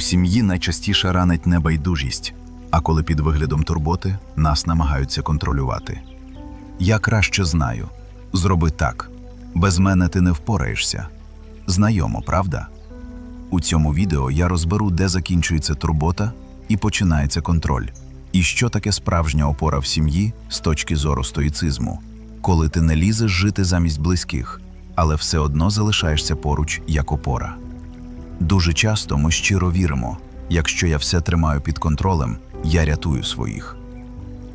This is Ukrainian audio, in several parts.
У сім'ї найчастіше ранить небайдужість, а коли під виглядом турботи нас намагаються контролювати. Я краще знаю. Зроби так. Без мене ти не впораєшся. Знайомо, правда? У цьому відео я розберу, де закінчується турбота і починається контроль. І що таке справжня опора в сім'ї з точки зору стоїцизму, коли ти не лізеш жити замість близьких, але все одно залишаєшся поруч як опора. Дуже часто ми щиро віримо, якщо я все тримаю під контролем, я рятую своїх.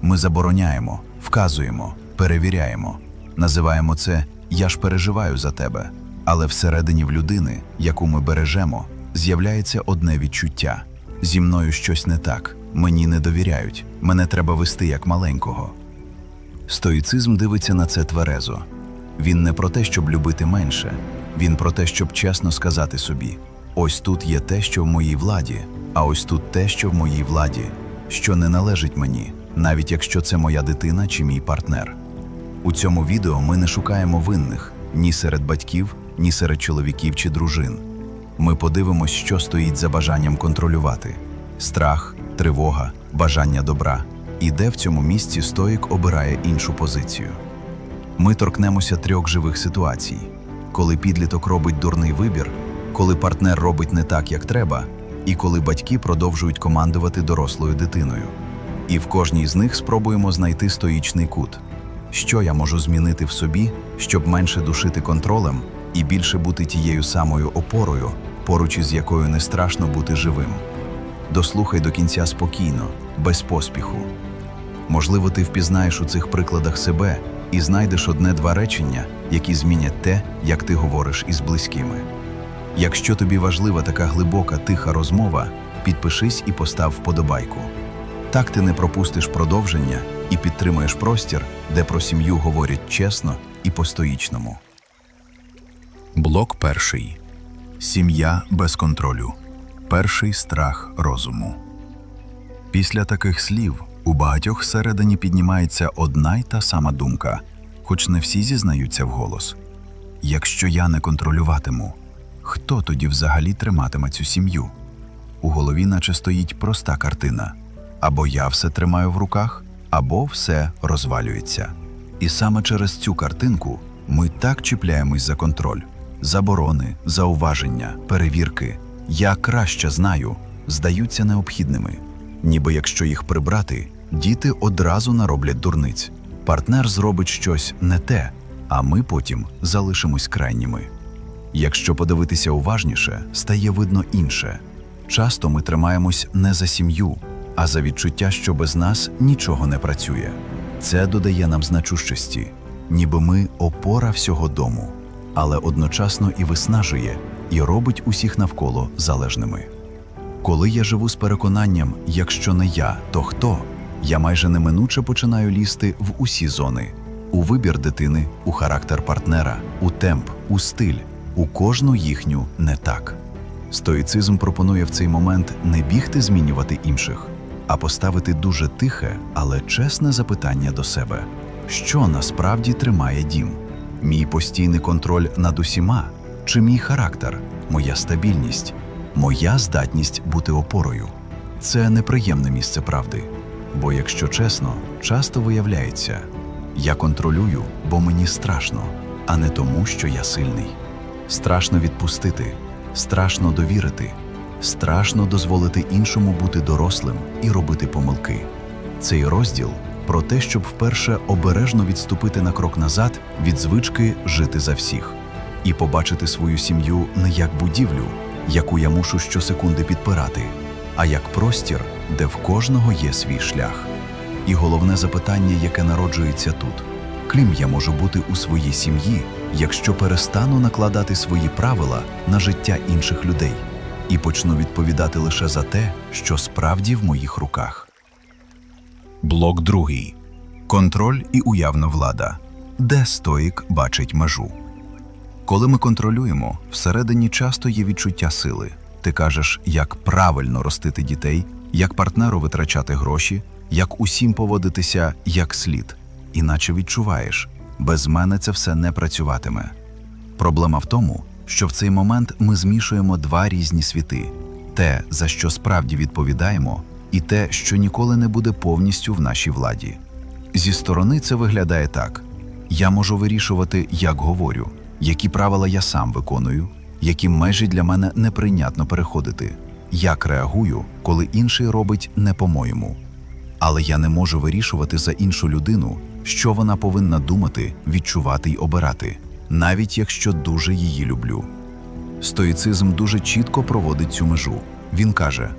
Ми забороняємо, вказуємо, перевіряємо, називаємо це Я ж переживаю за тебе. Але всередині в людини, яку ми бережемо, з'являється одне відчуття: зі мною щось не так, мені не довіряють, мене треба вести як маленького. Стоїцизм дивиться на це тверезо. Він не про те, щоб любити менше, він про те, щоб чесно сказати собі: ось тут є те, що в моїй владі, а ось тут те, що в моїй владі, що не належить мені, навіть якщо це моя дитина чи мій партнер. У цьому відео ми не шукаємо винних ні серед батьків, ні серед чоловіків чи дружин. Ми подивимось, що стоїть за бажанням контролювати: страх, тривога, бажання добра. І де в цьому місці стоїк обирає іншу позицію. Ми торкнемося трьох живих ситуацій: коли підліток робить дурний вибір, коли партнер робить не так, як треба, і коли батьки продовжують командувати дорослою дитиною. І в кожній з них спробуємо знайти стоїчний кут. Що я можу змінити в собі, щоб менше душити контролем і більше бути тією самою опорою, поруч із якою не страшно бути живим. Дослухай до кінця спокійно, без поспіху. Можливо, ти впізнаєш у цих прикладах себе і знайдеш одне-два речення, які змінять те, як ти говориш із близькими. Якщо тобі важлива така глибока, тиха розмова, підпишись і постав вподобайку. Так ти не пропустиш продовження і підтримуєш простір, де про сім'ю говорять чесно і по-стоїчному. Блок перший. Сім'я без контролю. Перший страх розуму. Після таких слів у багатьох всередині піднімається одна й та сама думка, хоч не всі зізнаються вголос. Якщо я не контролюватиму, хто тоді взагалі триматиме цю сім'ю? У голові наче стоїть проста картина: або я все тримаю в руках, або все розвалюється. І саме через цю картинку ми так чіпляємось за контроль, заборони, зауваження, перевірки. Я краще знаю, здаються необхідними. Ніби якщо їх прибрати, діти одразу нароблять дурниць. Партнер зробить щось не те, а ми потім залишимось крайніми. Якщо подивитися уважніше, стає видно інше. Часто ми тримаємось не за сім'ю, а за відчуття, що без нас нічого не працює. Це додає нам значущості, ніби ми опора всього дому, але одночасно і виснажує, і робить усіх навколо залежними. Коли я живу з переконанням, якщо не я, то хто, я майже неминуче починаю лізти в усі зони: у вибір дитини, у характер партнера, у темп, у стиль, у кожну їхню не так. Стоїцизм пропонує в цей момент не бігти змінювати інших, а поставити дуже тихе, але чесне запитання до себе: що насправді тримає дім? Мій постійний контроль над усіма, чи мій характер, моя стабільність, моя здатність бути опорою? Це неприємне місце правди. Бо, якщо чесно, часто виявляється, я контролюю, бо мені страшно, а не тому, що я сильний. Страшно відпустити, страшно довірити, страшно дозволити іншому бути дорослим і робити помилки. Цей розділ про те, щоб вперше обережно відступити на крок назад від звички жити за всіх і побачити свою сім'ю не як будівлю, яку я мушу щосекунди підпирати, а як простір, де в кожного є свій шлях. І головне запитання, яке народжується тут: ким я можу бути у своїй сім'ї, якщо перестану накладати свої правила на життя інших людей і почну відповідати лише за те, що справді в моїх руках. Блок другий. Контроль і уявна влада. Де стоїк бачить межу. Коли ми контролюємо, всередині часто є відчуття сили. Ти кажеш, як правильно ростити дітей, як партнеру витрачати гроші, як усім поводитися як слід, іначе відчуваєш, без мене це все не працюватиме. Проблема в тому, що в цей момент ми змішуємо два різні світи. те, за що справді відповідаємо, і те, що ніколи не буде повністю в нашій владі. Зі сторони це виглядає так: я можу вирішувати, як говорю, які правила я сам виконую, які межі для мене неприйнятно переходити, як реагую, коли інший робить не по-моєму. Але я не можу вирішувати за іншу людину, що вона повинна думати, відчувати й обирати, навіть якщо дуже її люблю. Стоїцизм дуже чітко проводить цю межу. Він каже: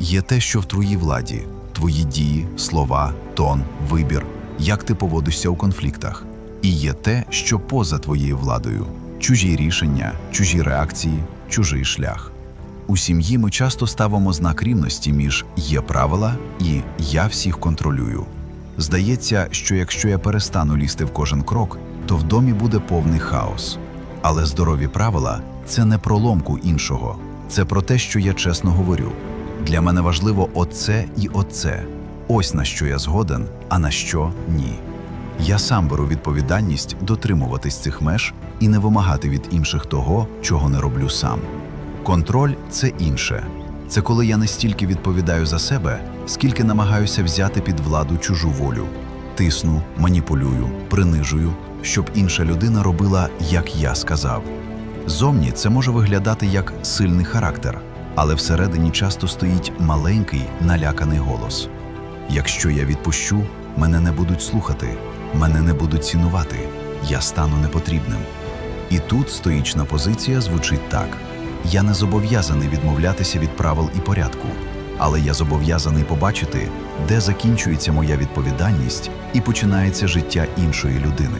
є те, що в твоїй владі, твої дії, слова, тон, вибір, як ти поводишся у конфліктах, і є те, що поза твоєю владою, чужі рішення, чужі реакції, чужий шлях. У сім'ї ми часто ставимо знак рівності між є правила і я всіх контролюю. Здається, що якщо я перестану лізти в кожен крок, то в домі буде повний хаос. Але здорові правила це не про ломку іншого, це про те, що я чесно говорю. Для мене важливо оце і оце. Ось на що я згоден, а на що ні. Я сам беру відповідальність дотримуватись цих меж і не вимагати від інших того, чого не роблю сам. Контроль це інше. Це коли я не стільки відповідаю за себе, скільки намагаюся взяти під владу чужу волю, тисну, маніпулюю, принижую, щоб інша людина робила, як я сказав. Зовні це може виглядати як сильний характер, але всередині часто стоїть маленький наляканий голос. Якщо я відпущу, мене не будуть слухати, мене не будуть цінувати, я стану непотрібним. І тут стоїчна позиція звучить так: я не зобов'язаний відмовлятися від правил і порядку, але я зобов'язаний побачити, де закінчується моя відповідальність і починається життя іншої людини.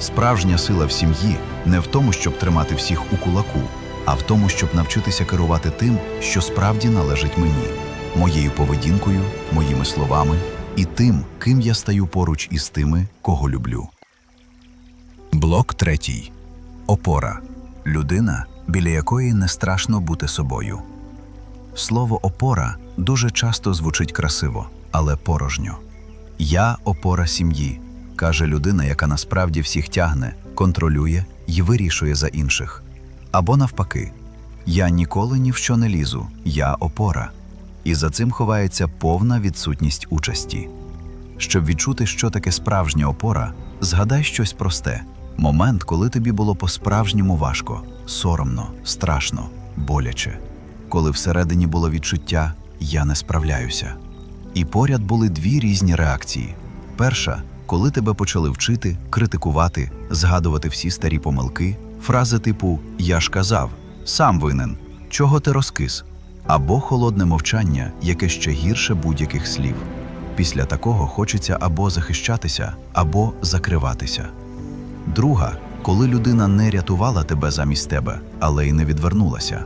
Справжня сила в сім'ї не в тому, щоб тримати всіх у кулаку, а в тому, щоб навчитися керувати тим, що справді належить мені, моєю поведінкою, моїми словами і тим, ким я стаю поруч із тими, кого люблю. Блок третій. Опора людина, біля якої не страшно бути собою. Слово опора дуже часто звучить красиво, але порожньо. Я опора сім'ї, каже людина, яка насправді всіх тягне, контролює і вирішує за інших. Або навпаки, я ніколи ні в що не лізу, я опора. І за цим ховається повна відсутність участі. Щоб відчути, що таке справжня опора, згадай щось просте момент, коли тобі було по-справжньому важко, соромно, страшно, боляче, коли всередині було відчуття я не справляюся. І поряд були дві різні реакції. Перша, коли тебе почали вчити, критикувати, згадувати всі старі помилки, фрази типу Я ж казав, сам винен, чого ти розкис, або холодне мовчання, яке ще гірше будь-яких слів. Після такого хочеться або захищатися, або закриватися. Друга, коли людина не рятувала тебе замість тебе, але й не відвернулася.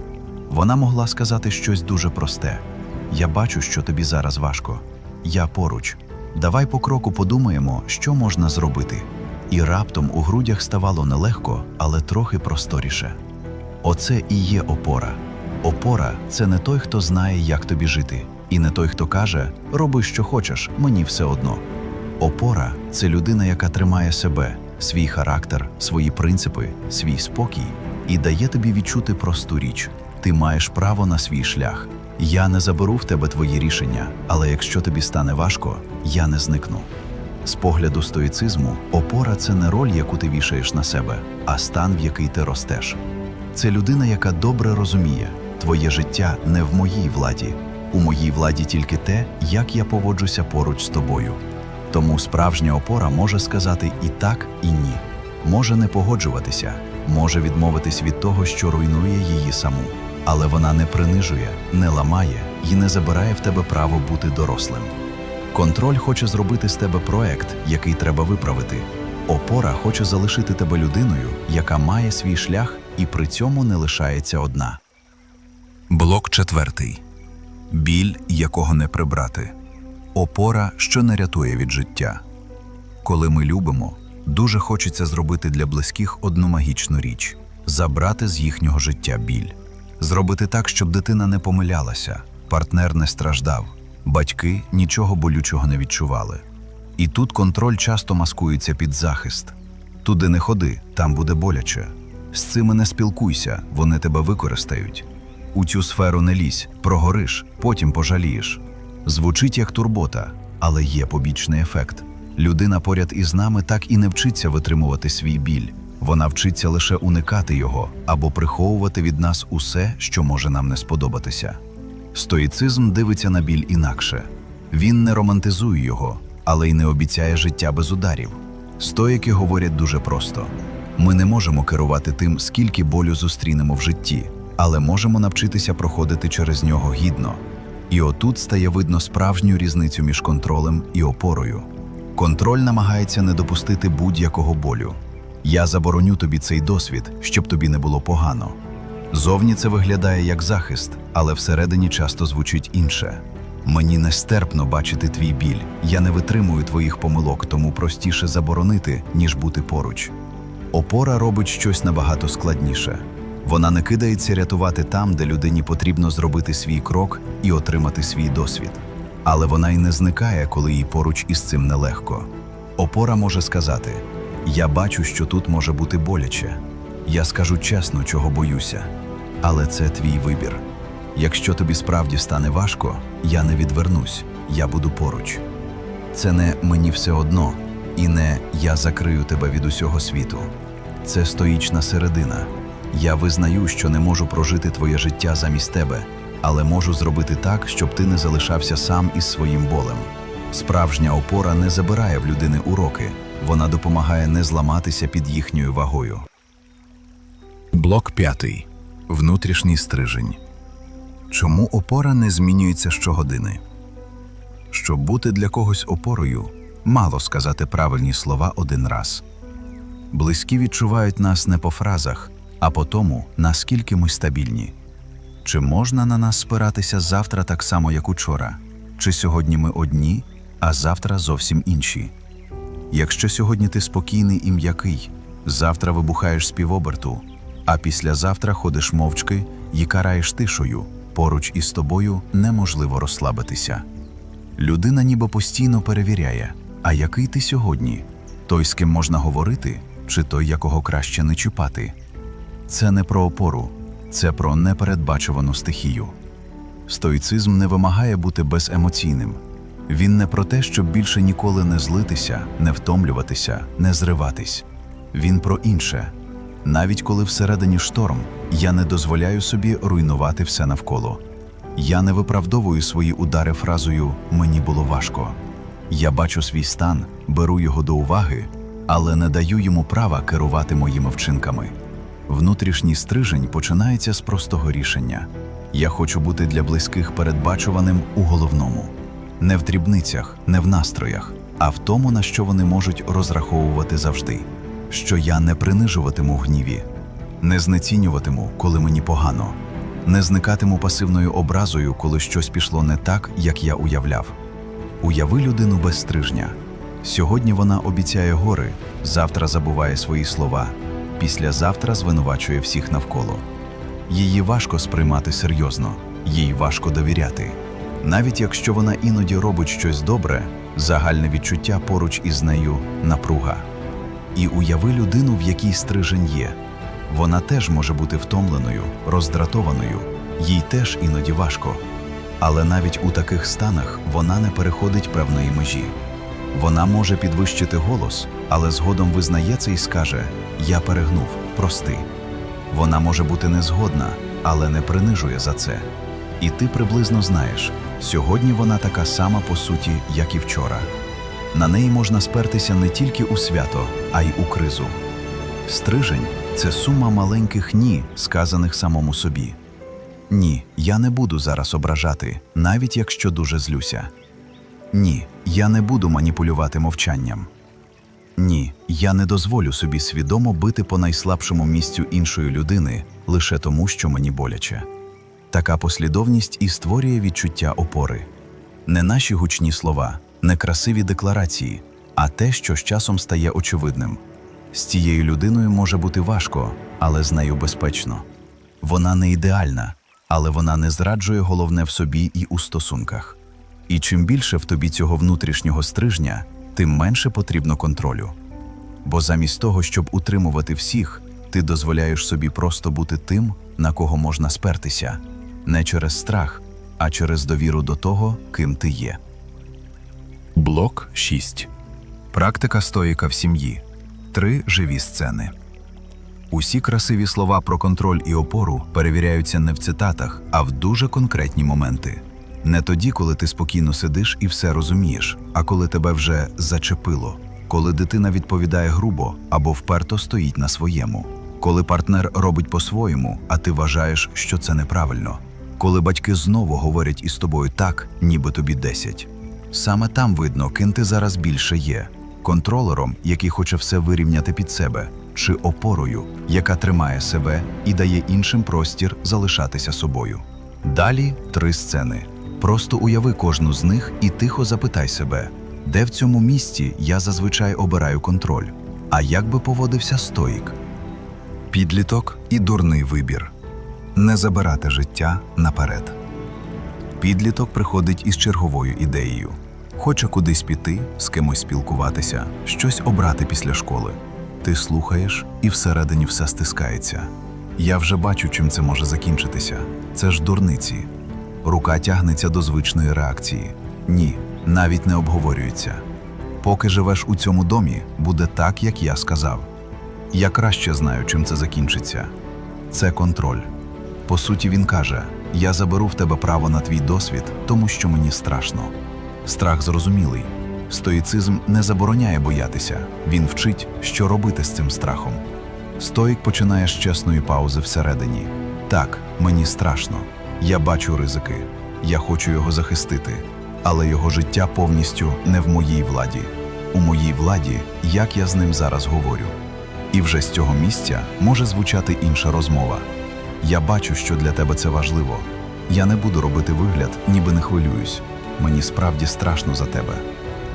Вона могла сказати щось дуже просте: Я бачу, що тобі зараз важко. Я поруч. Давай по кроку подумаємо, що можна зробити. І раптом у грудях ставало нелегко, але трохи просторіше. Оце і є опора. Опора це не той, хто знає, як тобі жити, і не той, хто каже Роби, що хочеш, мені все одно. Опора це людина, яка тримає себе, свій характер, свої принципи, свій спокій і дає тобі відчути просту річ: ти маєш право на свій шлях. Я не заберу в тебе твої рішення, але якщо тобі стане важко, я не зникну. З погляду стоїцизму, опора це не роль, яку ти вішаєш на себе, а стан, в який ти ростеш. Це людина, яка добре розуміє, твоє життя не в моїй владі. У моїй владі тільки те, як я поводжуся поруч з тобою. Тому справжня опора може сказати і так, і ні, може не погоджуватися, може відмовитись від того, що руйнує її саму, але вона не принижує, не ламає і не забирає в тебе право бути дорослим. Контроль хоче зробити з тебе проект, який треба виправити. Опора хоче залишити тебе людиною, яка має свій шлях і при цьому не лишається одна. Блок четвертий. Біль, якого не прибрати. Опора, що не рятує від життя. Коли ми любимо, дуже хочеться зробити для близьких одну магічну річ забрати з їхнього життя біль, зробити так, щоб дитина не помилялася, партнер не страждав, батьки нічого болючого не відчували. І тут контроль часто маскується під захист. Туди не ходи, там буде боляче. З цими не спілкуйся, вони тебе використають. У цю сферу не лізь, прогориш, потім пожалієш. Звучить як турбота, але є побічний ефект. Людина поряд із нами так і не вчиться витримувати свій біль. Вона вчиться лише уникати його або приховувати від нас усе, що може нам не сподобатися. Стоїцизм дивиться на біль інакше. Він не романтизує його, але й не обіцяє життя без ударів. Стоїки говорять дуже просто: ми не можемо керувати тим, скільки болю зустрінемо в житті, але можемо навчитися проходити через нього гідно. І отут стає видно справжню різницю між контролем і опорою. Контроль намагається не допустити будь-якого болю. Я забороню тобі цей досвід, щоб тобі не було погано. Зовні це виглядає як захист, але всередині часто звучить інше. Мені нестерпно бачити твій біль. Я не витримую твоїх помилок, тому простіше заборонити, ніж бути поруч. Опора робить щось набагато складніше. Вона не кидається рятувати там, де людині потрібно зробити свій крок і отримати свій досвід. Але вона й не зникає, коли їй поруч із цим нелегко. Опора може сказати: Я бачу, що тут може бути боляче. Я скажу чесно, чого боюся. Але це твій вибір. Якщо тобі справді стане важко, я не відвернусь, я буду поруч. Це не мені все одно, і не я закрию тебе від усього світу. Це стоїчна середина. Я визнаю, що не можу прожити твоє життя замість тебе, але можу зробити так, щоб ти не залишався сам із своїм болем. Справжня опора не забирає в людини уроки, вона допомагає не зламатися під їхньою вагою. Блок п'ятий. Внутрішній стрижень. Чому опора не змінюється щогодини? Щоб бути для когось опорою, мало сказати правильні слова один раз. Близькі відчувають нас не по фразах, а по тому, наскільки ми стабільні. Чи можна на нас спиратися завтра так само, як учора? Чи сьогодні ми одні, а завтра зовсім інші? Якщо сьогодні ти спокійний і м'який, завтра вибухаєш з півоберту, а післязавтра ходиш мовчки і караєш тишою, поруч із тобою неможливо розслабитися. Людина ніби постійно перевіряє, а який ти сьогодні? Той, з ким можна говорити, чи той, якого краще не чіпати? Це не про опору, це про непередбачувану стихію. Стоїцизм не вимагає бути беземоційним. Він не про те, щоб більше ніколи не злитися, не втомлюватися, не зриватись. Він про інше. Навіть коли всередині шторм, я не дозволяю собі руйнувати все навколо. Я не виправдовую свої удари фразою Мені було важко. Я бачу свій стан, беру його до уваги, але не даю йому права керувати моїми вчинками. Внутрішній стрижень починається з простого рішення. Я хочу бути для близьких передбачуваним у головному, не в дрібницях, не в настроях, а в тому, на що вони можуть розраховувати завжди, що я не принижуватиму гніві, не знецінюватиму, коли мені погано, не зникатиму пасивною образою, коли щось пішло не так, як я уявляв. Уяви людину без стрижня. Сьогодні вона обіцяє гори, завтра забуває свої слова, післязавтра звинувачує всіх навколо. Її важко сприймати серйозно, їй важко довіряти. Навіть якщо вона іноді робить щось добре, загальне відчуття поруч із нею напруга. І уяви людину, в якій стрижень є. Вона теж може бути втомленою, роздратованою, їй теж іноді важко. Але навіть у таких станах вона не переходить певної межі. Вона може підвищити голос, але згодом визнає це і скаже: Я перегнув, прости. Вона може бути незгодна, але не принижує за це. І ти приблизно знаєш, сьогодні вона така сама по суті, як і вчора. На неї можна спертися не тільки у свято, а й у кризу. Стрижень це сума маленьких ні, сказаних самому собі. Ні, я не буду зараз ображати, навіть якщо дуже злюся. Ні, я не буду маніпулювати мовчанням. Ні, я не дозволю собі свідомо бити по найслабшому місцю іншої людини лише тому, що мені боляче. Така послідовність і створює відчуття опори. Не наші гучні слова, не красиві декларації, а те, що з часом стає очевидним. З цією людиною може бути важко, але з нею безпечно. Вона не ідеальна, але вона не зраджує головне в собі і у стосунках. І чим більше в тобі цього внутрішнього стрижня, тим менше потрібно контролю. Бо замість того, щоб утримувати всіх, ти дозволяєш собі просто бути тим, на кого можна спертися, не через страх, а через довіру до того, ким ти є. Блок 6. Практика стоїка в сім'ї. Три живі сцени. Усі красиві слова про контроль і опору перевіряються не в цитатах, а в дуже конкретні моменти. Не тоді, коли ти спокійно сидиш і все розумієш, а коли тебе вже зачепило, коли дитина відповідає грубо або вперто стоїть на своєму, коли партнер робить по-своєму, а ти вважаєш, що це неправильно, коли батьки знову говорять із тобою так, ніби тобі десять. Саме там видно, ким ти зараз більше є контролером, який хоче все вирівняти під себе, чи опорою, яка тримає себе і дає іншим простір залишатися собою. Далі три сцени. Просто уяви кожну з них і тихо запитай себе, де в цьому місці я зазвичай обираю контроль, а як би поводився стоїк? Підліток і дурний вибір не забирати життя наперед. Підліток приходить із черговою ідеєю. Хоче кудись піти, з кимось спілкуватися, щось обрати після школи. Ти слухаєш, і всередині все стискається. Я вже бачу, чим це може закінчитися. Це ж дурниці. Рука тягнеться до звичної реакції. Ні, навіть не обговорюється. Поки живеш у цьому домі, буде так, як я сказав. Я краще знаю, чим це закінчиться. Це контроль. По суті, він каже: Я заберу в тебе право на твій досвід, тому що мені страшно. Страх зрозумілий. Стоїцизм не забороняє боятися, він вчить, що робити з цим страхом. Стоїк починає з чесної паузи всередині. Так, мені страшно. Я бачу ризики. Я хочу його захистити, але його життя повністю не в моїй владі. У моїй владі, як я з ним зараз говорю. І вже з цього місця може звучати інша розмова. Я бачу, що для тебе це важливо. Я не буду робити вигляд, ніби не хвилююсь. Мені справді страшно за тебе.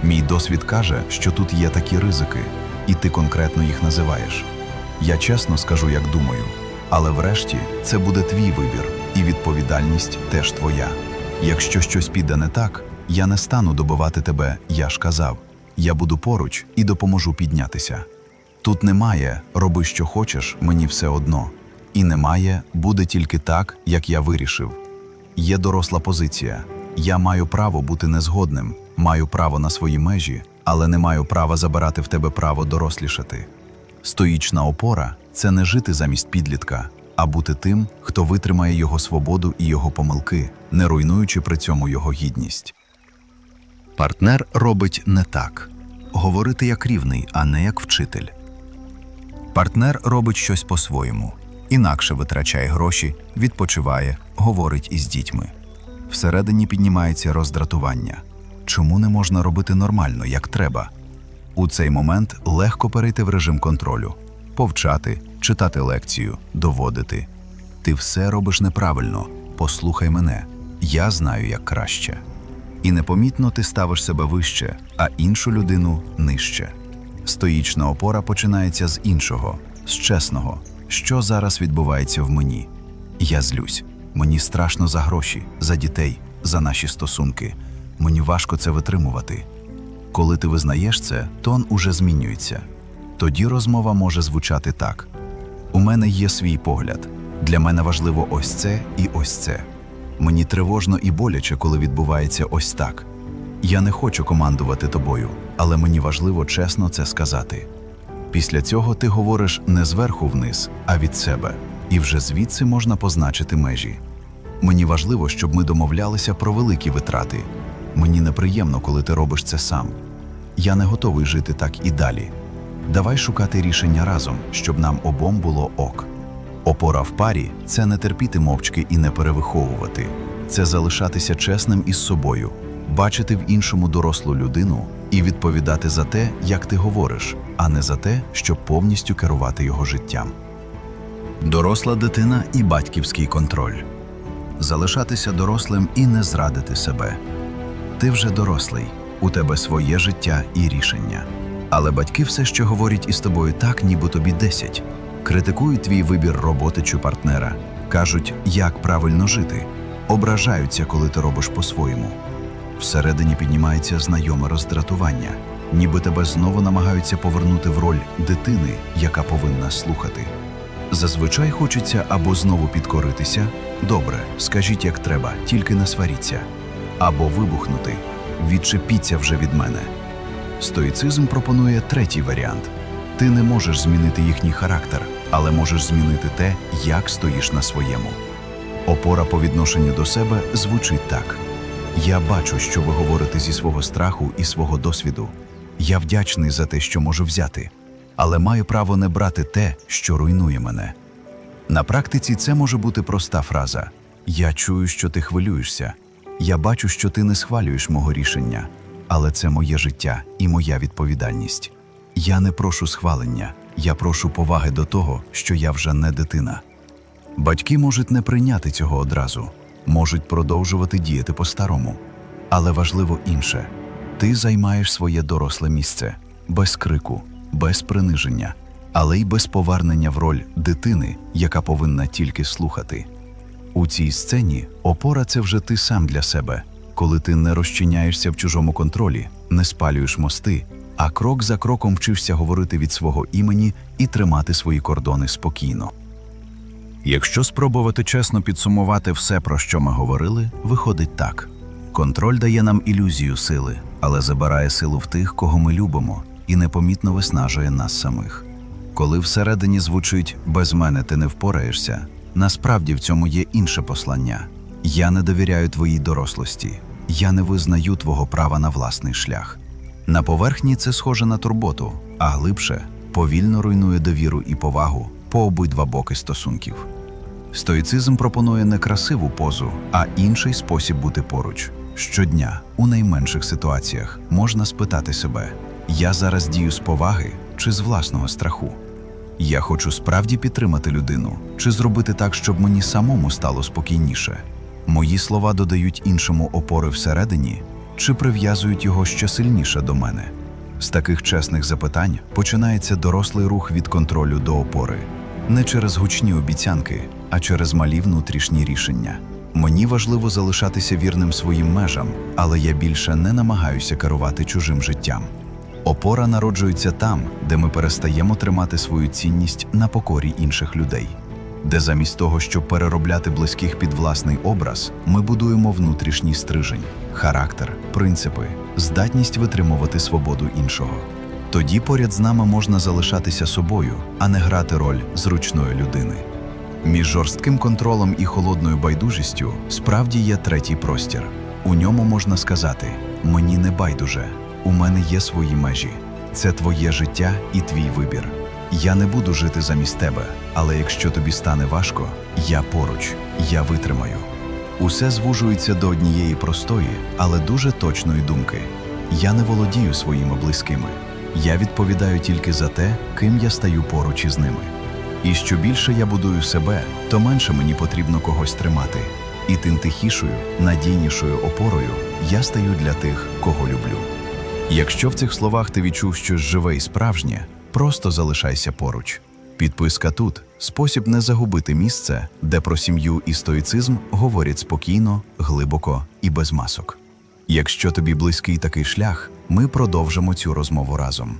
Мій досвід каже, що тут є такі ризики, і ти конкретно їх називаєш. Я чесно скажу, як думаю, але врешті це буде твій вибір, і відповідальність теж твоя. Якщо щось піде не так, я не стану добивати тебе, я ж казав. Я буду поруч і допоможу піднятися. Тут немає роби, що хочеш, мені все одно. І немає буде тільки так, як я вирішив. Є доросла позиція. Я маю право бути незгодним, маю право на свої межі, але не маю права забирати в тебе право дорослішати. Стоїчна опора це не жити замість підлітка, а бути тим, хто витримає його свободу і його помилки, не руйнуючи при цьому його гідність. Партнер робить не так говорити як рівний, а не як вчитель. Партнер робить щось по-своєму, інакше витрачає гроші, відпочиває, говорить із дітьми. Всередині піднімається роздратування. Чому не можна робити нормально, як треба? У цей момент легко перейти в режим контролю, повчати, читати лекцію, доводити. Ти все робиш неправильно. Послухай мене, я знаю, як краще. І непомітно ти ставиш себе вище, а іншу людину нижче. Стоїчна опора починається з іншого, з чесного. Що зараз відбувається в мені? Я злюсь. Мені страшно за гроші, за дітей, за наші стосунки. Мені важко це витримувати. Коли ти визнаєш це, тон уже змінюється. Тоді розмова може звучати так: у мене є свій погляд. Для мене важливо ось це і ось це. Мені тривожно і боляче, коли відбувається ось так. Я не хочу командувати тобою, але мені важливо чесно це сказати. Після цього ти говориш не зверху вниз, а від себе, і вже звідси можна позначити межі. Мені важливо, щоб ми домовлялися про великі витрати. Мені неприємно, коли ти робиш це сам. Я не готовий жити так і далі. Давай шукати рішення разом, щоб нам обом було ок. Опора в парі це не терпіти мовчки і не перевиховувати, це залишатися чесним із собою, бачити в іншому дорослу людину і відповідати за те, як ти говориш, а не за те, щоб повністю керувати його життям. Доросла дитина і батьківський контроль. Залишатися дорослим і не зрадити себе. Ти вже дорослий, у тебе своє життя і рішення. Але батьки все ще говорять із тобою так, ніби тобі 10. Критикують твій вибір роботи чи партнера, кажуть, як правильно жити, ображаються, коли ти робиш по-своєму. Всередині піднімається знайоме роздратування, ніби тебе знову намагаються повернути в роль дитини, яка повинна слухати. Зазвичай хочеться або знову підкоритися. Добре, скажіть, як треба, тільки не сваріться. Або вибухнути. Відчепіться вже від мене. Стоїцизм пропонує третій варіант. Ти не можеш змінити їхній характер, але можеш змінити те, як стоїш на своєму. Опора по відношенню до себе звучить так: Я бачу, що ви говорите зі свого страху і свого досвіду. Я вдячний за те, що можу взяти, але маю право не брати те, що руйнує мене. На практиці це може бути проста фраза: Я чую, що ти хвилюєшся. Я бачу, що ти не схвалюєш мого рішення, але це моє життя і моя відповідальність. Я не прошу схвалення, я прошу поваги до того, що я вже не дитина. Батьки можуть не прийняти цього одразу, можуть продовжувати діяти по-старому. Але важливо інше ти займаєш своє доросле місце без крику, без приниження, але й без повернення в роль дитини, яка повинна тільки слухати. У цій сцені опора це вже ти сам для себе, коли ти не розчиняєшся в чужому контролі, не спалюєш мости, а крок за кроком вчишся говорити від свого імені і тримати свої кордони спокійно. Якщо спробувати чесно підсумувати все, про що ми говорили, виходить так: контроль дає нам ілюзію сили, але забирає силу в тих, кого ми любимо, і непомітно виснажує нас самих. Коли всередині звучить без мене ти не впораєшся, насправді в цьому є інше послання. Я не довіряю твоїй дорослості, я не визнаю твого права на власний шлях. На поверхні це схоже на турботу, а глибше повільно руйнує довіру і повагу по обидва боки стосунків. Стоїцизм пропонує не красиву позу, а інший спосіб бути поруч. Щодня, у найменших ситуаціях, можна спитати себе: я зараз дію з поваги чи з власного страху? Я хочу справді підтримати людину чи зробити так, щоб мені самому стало спокійніше. Мої слова додають іншому опори всередині чи прив'язують його ще сильніше до мене. З таких чесних запитань починається дорослий рух від контролю до опори, не через гучні обіцянки, а через малі внутрішні рішення. Мені важливо залишатися вірним своїм межам, але я більше не намагаюся керувати чужим життям. Опора народжується там, де ми перестаємо тримати свою цінність на покорі інших людей, де замість того, щоб переробляти близьких під власний образ, ми будуємо внутрішній стрижень, характер, принципи, здатність витримувати свободу іншого. Тоді поряд з нами можна залишатися собою, а не грати роль зручної людини. Між жорстким контролем і холодною байдужістю справді є третій простір. У ньому можна сказати: мені не байдуже, у мене є свої межі. Це твоє життя і твій вибір. Я не буду жити замість тебе, але якщо тобі стане важко, я поруч, я витримаю. Усе звужується до однієї простої, але дуже точної думки: я не володію своїми близькими. Я відповідаю тільки за те, ким я стаю поруч із ними. І що більше я будую себе, то менше мені потрібно когось тримати. І тим тихішою, надійнішою опорою я стаю для тих, кого люблю. Якщо в цих словах ти відчув щось живе і справжнє, просто залишайся поруч. Підписка тут спосіб не загубити місце, де про сім'ю і стоїцизм говорять спокійно, глибоко і без масок. Якщо тобі близький такий шлях, ми продовжимо цю розмову разом.